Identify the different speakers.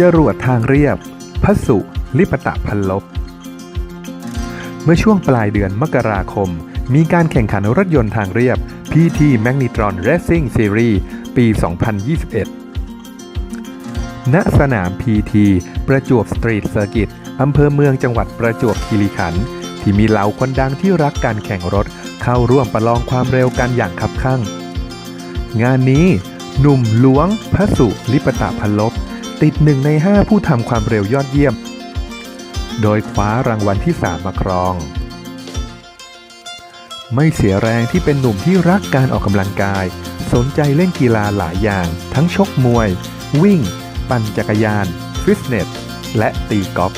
Speaker 1: จรวดทางเรียบ พระสุลิปตะพันลบ เมื่อช่วงปลายเดือนมกราคม มีการแข่งขันรถยนต์ทางเรียบ PT Magnetron Racing Series ปี 2021 ณ สนาม PT ประจวบสตรีทเซอร์กิตอำเภอเมืองจังหวัดประจวบคีรีขันธ์ที่มีเหล่าคนดังที่รักการแข่งรถเข้าร่วมประลองความเร็วกันอย่างคับคั่งงานนี้ หนุ่มหลวงพระสุลิปตะพันลบ ติดหนึ่งใน 5 ผู้ทำความเร็วยอดเยี่ยม โดยคว้ารางวัลที่ 3 มาครอง ไม่เสียแรงที่เป็นหนุ่มที่รักการออกกำลังกาย สนใจเล่นกีฬาหลายอย่าง ทั้งชกมวย วิ่ง ปั่นจักรยาน ฟิตเนส และตีกอล์ฟ